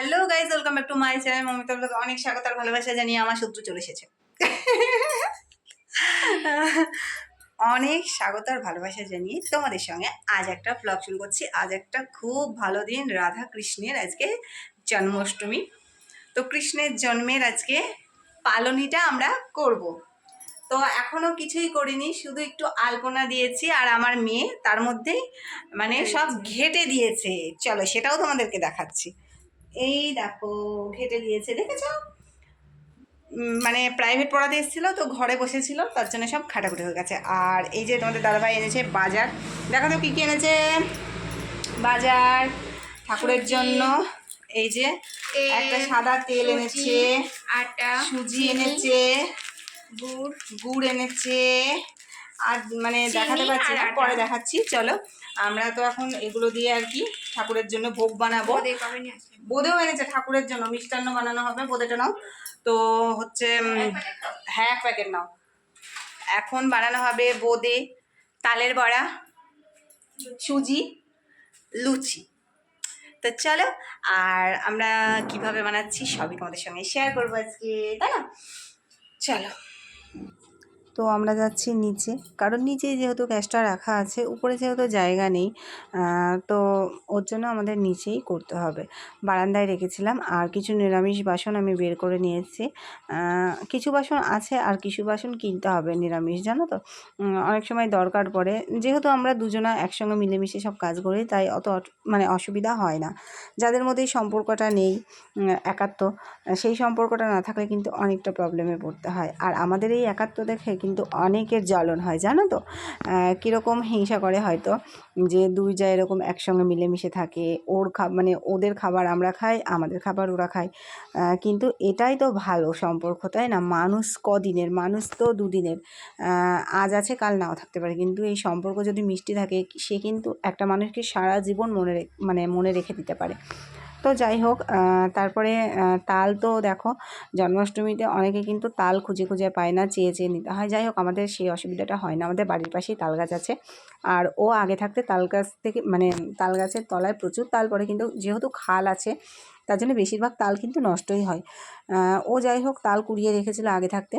Hello guys welcome back to my channel Mamita ব্লগে অনেক স্বাগত আর ভালোবাসা জানিয়ে আমার শত্রু চলে এসেছে। অনেক স্বাগত আর ভালোবাসা জানিয়ে তোমাদের সঙ্গে আজ একটা ব্লগ শুরু করছি। আজ একটা খুব ভালো দিন, রাধা কৃষ্ণের আজকে জন্মাষ্টমী। তো কৃষ্ণের জন্মের আজকে পালনীটা আমরা করব। তো এখনও কিছুই করিনি, শুধু একটু আলপনা দিয়েছি আর আমার মেয়ে তার মধ্যেই মানে সব ঘেটে দিয়েছে। চলো সেটাও তোমাদেরকে দেখাচ্ছি। এই দেখো ঘেটে দিয়েছে দেখেছ? মানে প্রাইভেট পড়াতে এসেছিল তো ঘরে বসেছিল তার জন্য সব খাটাখুটি হয়ে গেছে। আর এই যে তোমাদের দাদাভাই এনেছে বাজার দেখো তো কী কী এনেছে? বাজার ঠাকুরের জন্য এই যে একটা সাদা তেল এনেছে আটা সুজি এনেছে গুড় গুড় এনেছে। আর মানে দেখাতে পারছি না পরে দেখাচ্ছি চলো। আমরা তো এখন এগুলো দিয়ে আর কি ঠাকুরের জন্য ভোগ বানাবো। বোঁদেও এনেছে ঠাকুরের জন্য। মিষ্টান্ন বানানো হবে বোঁদেটা নাও। তো হচ্ছে হ্যাঁ এক প্যাকেট নাও। এখন বানানো হবে বোঁদে তালের বড়া সুজি লুচি। তো চলো আর আমরা কীভাবে বানাচ্ছি সবই তোমাদের সঙ্গে শেয়ার করব আজকে তাই না? চলো। তো আমরা যাচ্ছি নিচে। কারণ নিচে যেহেতু গ্যাসটা রাখা আছে, উপরে যেহেতু জায়গা নেই তো ওর জন্য আমাদের নিচেই করতে হবে। বারান্দায় রেখেছিলাম, আর কিছু নিরামিষ বাসন আমি বের করে নিয়েছি। কিছু বাসন আছে, আর কিছু বাসন কিনতে হবে নিরামিষ, জানো তো? অনেক সময় দরকার পড়ে। যেহেতু আমরা দুজনা একসঙ্গে মিলেমিশে সব কাজ করি, তাই অত মানে অসুবিধা হয় না। যাদের মধ্যে সম্পর্কটা নেই একাত্ম, সেই সম্পর্কটা না থাকলে কিন্তু অনেকটা প্রবলেমে পড়তে হয়। আর আমাদের এই একাত্ম দেখে কিন্তু অনেকের জ্বলন হয়, জানো তো? কীরকম হিংসা করে হয়তো যে দুই যা এরকম একসঙ্গে মিলেমিশে থাকে, ওর খা মানে ওদের খাবার আমরা খাই, আমাদের খাবার ওরা খায়। কিন্তু এটাই তো ভালো সম্পর্ক, তাই না? মানুষ কদিনের, মানুষ তো দুদিনের। আজ আছে, কাল নাও থাকতে পারে। কিন্তু এই সম্পর্ক যদি মিষ্টি থাকে, সে কিন্তু একটা মানুষকে সারা জীবন মনে মানে মনে রেখে দিতে পারে। তো যাই হোক তারপরে তাল তো দেখো, জন্মাষ্টমীতে অনেকে কিন্তু তাল খুঁজে খুঁজে পায় না, চেয়ে চেয়ে নিতে হয়। যাই হোক, আমাদের সেই অসুবিধাটা হয় না, আমাদের বাড়ির পাশেই তাল গাছ আছে। আর ও আগে থাকতে তাল গাছ থেকে মানে তাল গাছের তলায় প্রচুর তাল পড়ে, কিন্তু যেহেতু খাল আছে, তার জন্য বেশিরভাগ তাল কিন্তু নষ্টই হয়। ও যাই হোক, তাল কুড়িয়ে রেখেছিল আগে থাকতে।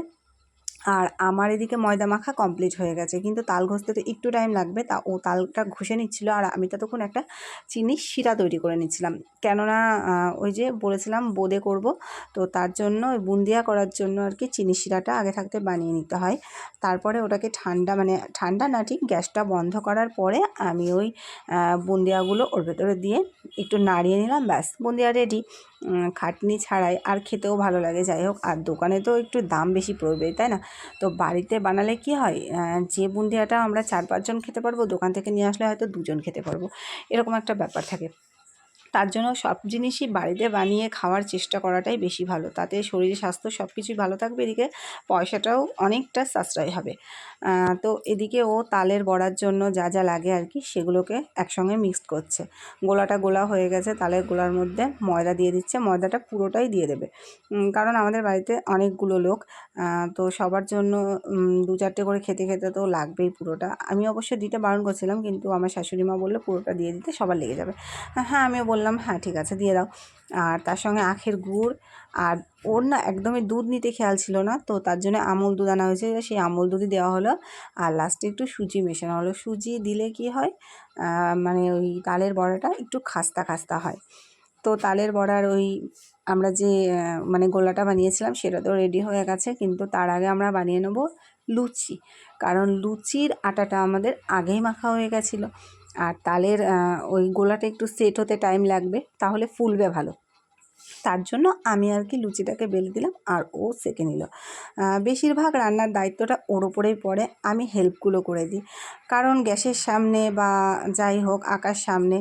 আর আমার এদিকে ময়দা মাখা কমপ্লিট হয়ে গেছে। কিন্তু তাল ঘষতে তো একটু টাইম লাগবে। তা ও তালটা ঘষে নিচ্ছিল আর আমি ততক্ষণ একটা চিনির শিরা তৈরি করে নিচ্ছিলাম। কেননা ওই যে বলেছিলাম বোঁদে করব। তো তার জন্য, ওই বুন্দিয়া করার জন্য আর কি চিনির শিরাটা আগে থাকতে বানিয়ে নিতে হয়। তারপরে ওটাকে ঠান্ডা মানে ঠান্ডা না, ঠিক গ্যাসটা বন্ধ করার পরে আমি ওই বুন্দিয়াগুলো ওর ভেতরে দিয়ে একটু নাড়িয়ে নিলাম, ব্যাস, বুন্দিয়া রেডি খাটনি ছাড়াই আর খেতেও ভালো লাগে। যাই হোক, আর দোকানে তো একটু দাম বেশি পড়বে তাই না? তো বাড়িতে বানালে কি হয়? যে বুন্দিয়াটা আমরা চার পাঁচজন খেতে পারব, দোকান থেকে নিয়ে আসলে হয়তো দুজন খেতে পারব। এরকম একটা ব্যাপার থাকে। তার জন্য সব জিনিসই বাড়িতে বানিয়ে খাওয়ার চেষ্টা করাটাই বেশি ভালো। তাতে শরীর, স্বাস্থ্য সব কিছুই ভালো থাকবে, এদিকে পয়সাটাও অনেকটা সাশ্রয় হবে। তো এদিকে ও তালের বড়ার জন্য যা যা লাগে আর কি, সেগুলোকে একসঙ্গে মিক্সড করছে। গোলাটা গোলা হয়ে গেছে, তালের গোলার মধ্যে ময়দা দিয়ে দিচ্ছে, ময়দাটা পুরোটাই দিয়ে দেবে। কারণ আমাদের বাড়িতে অনেকগুলো লোক তো সবার জন্য দু চারটে করে খেতে খেতে তো লাগবেই পুরোটা। আমি অবশ্য দিতে বারণ করছিলাম, কিন্তু আমার শাশুড়ি মা বলল পুরোটা দিয়ে দিতে সবার লেগে যাবে। হ্যাঁ আমিও বললাম হ্যাঁ ঠিক আছে, দিয়ে দাও। আর তার সঙ্গে আখের গুড়। আর ওর না একদমই দুধ নিতে খেয়াল ছিল না, তো তার জন্য আমুল দুধ আনা হয়েছে। সেই আমুল দুধই দেওয়া হলো। আর লাস্টে একটু সুজি মেশানো হলো। সুজি দিলে কি হয় মানে ওই তালের বড়াটা একটু খাস্তা খাস্তা হয়। তো তালের বড়ার ওই আমরা যে মানে গোলাটা বানিয়েছিলাম, সেটা তো রেডি হয়ে গেছে। কিন্তু তার আগে আমরা বানিয়ে নেব লুচি। কারণ লুচির আটাটা আমাদের আগেই মাখা হয়ে গেছিল। আর তালের ওই গোলাটা একটু সেট হতে টাইম লাগবে, তাহলে ফুলবে ভালো। তার জন্য আমি আর কি লুচিটাকে বেলে দিলাম আর ও সেকে নিল। বেশিরভাগ রান্নার দায়িত্বটা ওর ওপরেই পড়ে, আমি হেল্পগুলো করে দিই। কারণ গ্যাসের সামনে বা যাই হোক আকার সামনে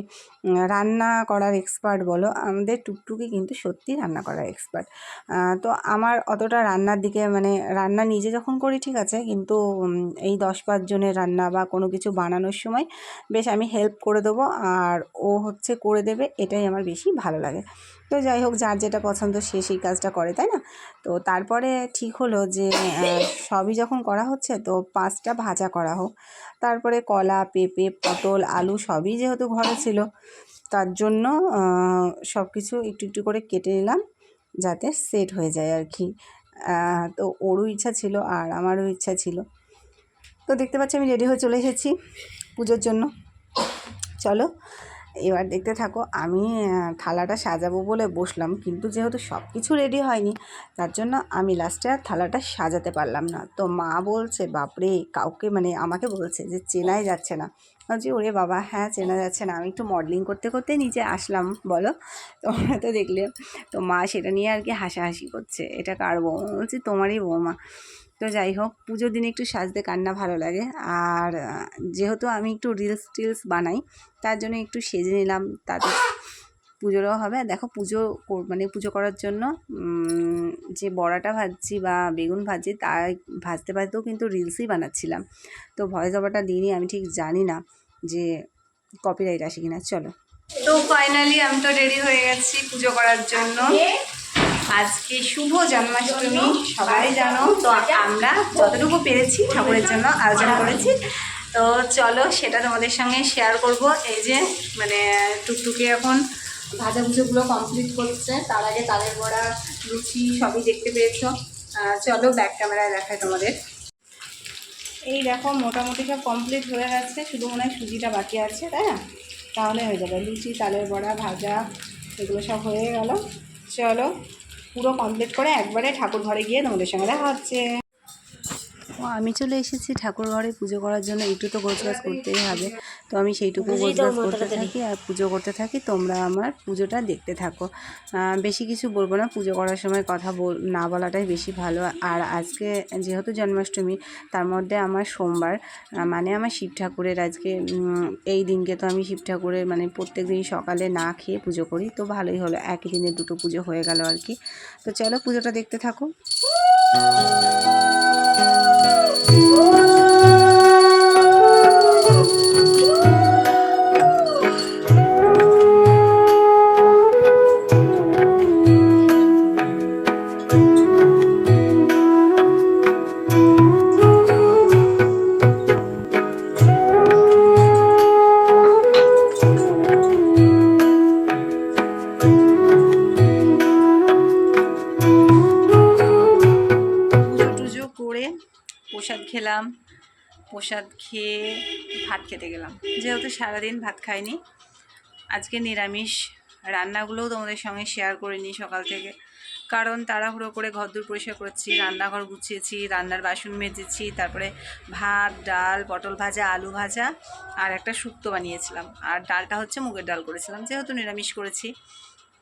রান্না করার এক্সপার্ট বলো, আমাদের টুকটুকি কিন্তু সত্যি রান্না করার এক্সপার্ট তো আমার অতটা রান্নার দিকে মানে রান্না নিজে যখন করি, ঠিক আছে, কিন্তু এই দশ পাঁচ জনের রান্না বা কোনো কিছু বানানোর সময় বেশ আমি হেল্প করে দেবো, আর ও হচ্ছে করে দেবে, এটাই আমার বেশি ভালো লাগে। তো যাই হোক, যার যেটা পছন্দ সে সেই কাজটা করে, তাই না? তো তারপরে ঠিক হলো যে সবই যখন করা হচ্ছে, তো পাঁচটা ভাজা করা হোক। তারপরে কলা, পেঁপে, পটল, আলু সবই যেহেতু ঘরে ছিল তার জন্য সব কিছু একটু একটু করে কেটে নিলাম যাতে সেট হয়ে যায় আর কি। তো ওরও ইচ্ছা ছিল আর আমারও ইচ্ছা ছিল। তো দেখতে পাচ্ছি আমি রেডি হয়ে চলে এসেছি পুজোর জন্য। চলো, এবার দেখতে থাকো, আমি থালাটা সাজাবো বলে বসলাম, কিন্তু যেহেতু সব কিছু রেডি হয়নি, তার জন্য আমি লাস্টে আর থালাটা সাজাতে পারলাম না। তো মা বলছে, বাপরে, কাউকে মানে আমাকে বলছে যে চেনাই যাচ্ছে না। বলছি ওরে বাবা হ্যাঁ চেনা যাচ্ছে না। আমি একটু মডেলিং করতে করতে নিজে আসলাম, বলো? তোমরা তো দেখলে, তো মা সেটা নিয়ে আর কি হাসাহাসি করছে। এটা কার বৌমা বলছি, তোমারই বৌমা। তো যাই হোক, পুজোর দিনে একটু সাজতে কান্না ভালো লাগে। আর, যেহেতু আমি একটু রিলস টিলস বানাই, তার জন্য একটু সেজে নিলাম। তাতে পুজোরও হবে। দেখো, পুজো মানে পুজো করার জন্য যে বড়াটা ভাজছি বা বেগুন ভাজছি তা ভাজতে, ভাজতেও কিন্তু রিলসই বানাচ্ছিলাম। তো ভয়েস ওভারটা দিইনি, আমি ঠিক জানি না। যে কপিরাইট আসে কিনা, চলো। তো ফাইনালি আমি তো রেডি হয়ে গেছি পুজো করার জন্য। আজকে শুভ জন্মাষ্টমী, সবাই জানো। তো আমরা যতটুকু পেরেছি ঠাকুরের জন্য আয়োজন করেছি। তো চলো সেটা তোমাদের সঙ্গে শেয়ার করব। এই যে মানে টুকটুকি এখন ভাজা ভুজোগুলো কমপ্লিট করছে। তার আগে তাদের বড়া, লুচি সবই দেখতে পেয়েছ। চলো ব্যাক ক্যামেরায় দেখায় তোমাদের। এই দেখো, মোটামুটি সব কমপ্লিট হয়ে গেছে, শুধু মনে হয় সুজিটা বাকি আছে, তাই না? তাহলে হয়ে যাবে, লুচি, তালের বড়া, ভাজা, এগুলো সব হয়ে গেল। চলো, পুরো কমপ্লিট করে একবারে ঠাকুর ঘরে গিয়ে তোমাদের সঙ্গে দেখা হচ্ছে। আমি চলে এসেছি ঠাকুর ঘরে পুজো করার জন্য। একটু তো গোছগাছ করতেই হবে। তো আমি সেইটুকু গোছগাছ করতে থাকি আর পুজো করতে থাকি। তোমরা আমার পুজোটা দেখতে থাকো। বেশি কিছু বলব না। পুজো করার সময় কথা বল না বলাটাই বেশি ভালো। আর আজকে যেহেতু জন্মাষ্টমী তার মধ্যে আমার সোমবার মানে আমার শিব ঠাকুরের আজকে এই দিনকে তো আমি শিব ঠাকুরের মানে প্রত্যেক দিন সকালে না খেয়ে পুজো করি। তো ভালোই হলো। একই দিনে দুটো পুজো হয়ে গেল আর কি। তো চলো পুজোটা দেখতে থাকো। পুজো খেলাম, প্রসাদ খেয়ে ভাত খেতে গেলাম। যেহেতু সারাদিন ভাত খাইনি, আজকে নিরামিষ। রান্নাগুলোও তোমাদের সঙ্গে শেয়ার করে নিই সকাল থেকে। কারণ তাড়াহুড়ো করে ঘরদূর পরিষ্কার করেছি, রান্নাঘর গুছিয়েছি, রান্নার বাসন মেজেছি, তারপরে ভাত, ডাল, পটল ভাজা, আলু ভাজা আর একটা শুক্তো বানিয়েছিলাম। আর ডালটা হচ্ছে মুগের ডাল করেছিলাম, যেহেতু নিরামিষ করেছি।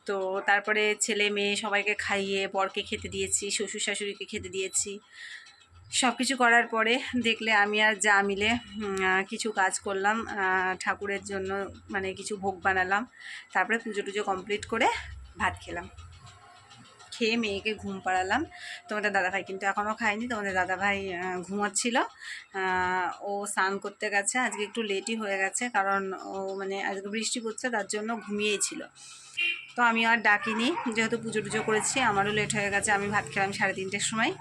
তো তারপরে ছেলে মেয়ে সবাইকে খাইয়ে বরকে খেতে দিয়েছি, শ্বশুর শাশুড়িকে খেতে দিয়েছি। সব কিছু করার পরে দেখলে আমি আর যা মিলে কিছু কাজ করলাম ঠাকুরের জন্য মানে কিছু ভোগ বানালাম, তারপরে পুজো টুজো কমপ্লিট করে ভাত খেলাম। খেয়ে মেয়েকে ঘুম পাড়ালাম। তোমাদের দাদাভাই কিন্তু এখনও খায়নি, তোমাদের দাদাভাই ঘুমাচ্ছিল। ও স্নান করতে গেছে, আজকে একটু লেটই হয়ে গেছে, কারণ ও মানে আজকে বৃষ্টি পড়ছে, তার জন্য ঘুমিয়েই ছিল। তো আমি আর ডাকিনি। যেহেতু পুজো টুজো করেছি, আমারও লেট হয়ে গেছে, আমি ভাত খেলাম সাড়ে তিনটের সময়।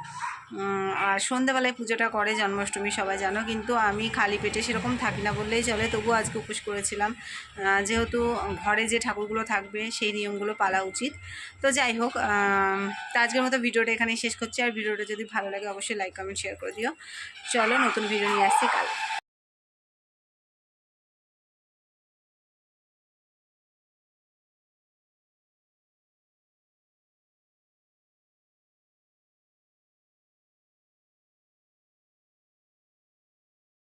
আর সন্ধেবেলায় পুজোটা করে, জন্মাষ্টমী সবাই জানো, কিন্তু আমি খালি পেটে সেরকম থাকি না বললেই চলে, তবুও আজকে উপোস করেছিলাম। যেহেতু ঘরে যে ঠাকুরগুলো থাকবে, সেই নিয়মগুলো পালা উচিত। তো যাই হোক তো আজকের মতো ভিডিওটা এখানেই শেষ করছি। আর ভিডিওটা যদি ভালো লাগে, অবশ্যই লাইক কমেন্ট শেয়ার করে দিও। চলো, নতুন ভিডিও নিয়ে আসছি, কাল।